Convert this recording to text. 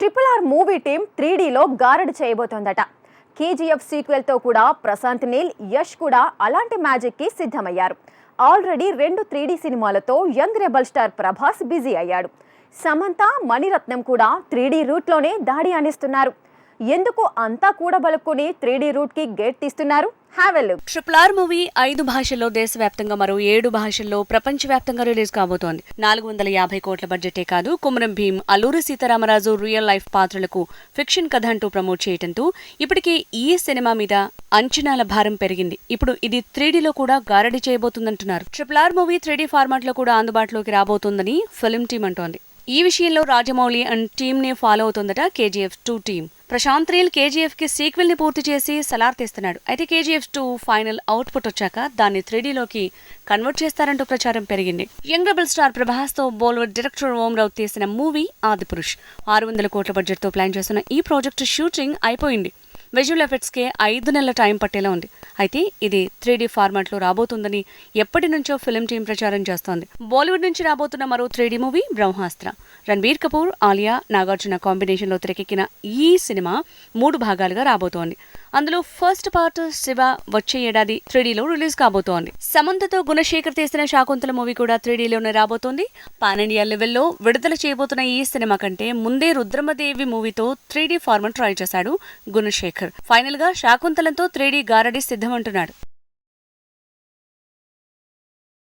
Triple R movie team త్రీడీలో గారడి చేయబోతోందట. కేజీఎఫ్ సీక్వెల్తో కూడా ప్రశాంత్ నీల్ యష్ కూడా అలాంటి మ్యాజిక్కి సిద్ధమయ్యారు. ఆల్రెడీ రెండు త్రీడీ సినిమాలతో young rebel star Prabhas busy అయ్యాడు. సమంత మణిరత్నం కూడా త్రీడీ రూట్లోనే దాడి అనిస్తున్నారు ఎందుకు అంతా కూడబలుక్కుని త్రీడీ రూట్కి గేట్ తీస్తున్నారు? ట్రిపుల్ ఆర్ మూవీ ఐదు భాషల్లో దేశవ్యాప్తంగా మరో ఏడు భాషల్లో ప్రపంచవ్యాప్తంగా రిలీజ్ కాబోతోంది. నాలుగు వందల యాభై కోట్ల బడ్జెటే కాదు కుమరం భీమ్ అల్లూరి సీతారామరాజు రియల్ లైఫ్ పాత్రలకు ఫిక్షన్ కథ అంటూ ప్రమోట్ చేయడంతో ఇప్పటికే ఈ సినిమా మీద అంచనాల భారం పెరిగింది. ఇప్పుడు ఇది త్రీడీలో కూడా గారడి చేయబోతుందంటున్నారు. Triple R movie three D ఫార్మాట్లో కూడా అందుబాటులోకి రాబోతోందని ఫిల్మ్ టీం అంటోంది. ఈ విషయంలో రాజమౌళి అండ్ టీమ్ని ఫాలో అవుతోందట KGF two team. Prashanth reel కేజీఎఫ్కి సీక్వెల్ని పూర్తి చేసి సలార్ తీస్తున్నాడు. అయితే కేజీఎఫ్ టూ ఫైనల్ అవుట్పుట్ వచ్చాక దాన్ని త్రీడీలోకి కన్వర్ట్ చేస్తారంటూ ప్రచారం పెరిగింది. యంగ్ రెబల్ స్టార్ ప్రభాస్తో బోల్వుడ్ డైరెక్టర్ ఓం రావు తీసిన మూవీ ఆదిపురుష్. ఆరు వందల కోట్ల బడ్జెట్తో ప్లాన్ చేస్తున్న ఈ ప్రాజెక్టు షూటింగ్ అయిపోయింది. విజువల్ ఎఫెక్ట్స్కి ఐదు నెలల టైం పట్టేలా ఉంది. అయితే ఇది త్రీ డీ ఫార్మాట్లో రాబోతుందని ఎప్పటి నుంచో ఫిల్మ్ టీం ప్రచారం చేస్తోంది. బాలీవుడ్ నుంచి రాబోతున్న మరో three D movie Brahmastra. Ranbir Kapoor Alia Nagarjuna కాంబినేషన్లో తెరకెక్కిన ఈ సినిమా మూడు భాగాలుగా రాబోతోంది. అందులో ఫస్ట్ పార్ట్ శివ వచ్చే ఏడాది త్రీడీలో రిలీజ్ కాబోతోంది. సమంతతో గుణశేఖర్ తీసిన శాకుంతల మూవీ కూడా త్రీడీలోనే రాబోతోంది. పాన్ ఇండియా లెవెల్లో విడుదల చేయబోతున్న ఈ సినిమా కంటే ముందే రుద్రమదేవి మూవీతో త్రీడీ ఫార్మట్ ట్రై చేశాడు గుణశేఖర్. ఫైనల్గా శాకుంతలంతో త్రీడీ గారడీ సిద్ధమంటున్నాడు.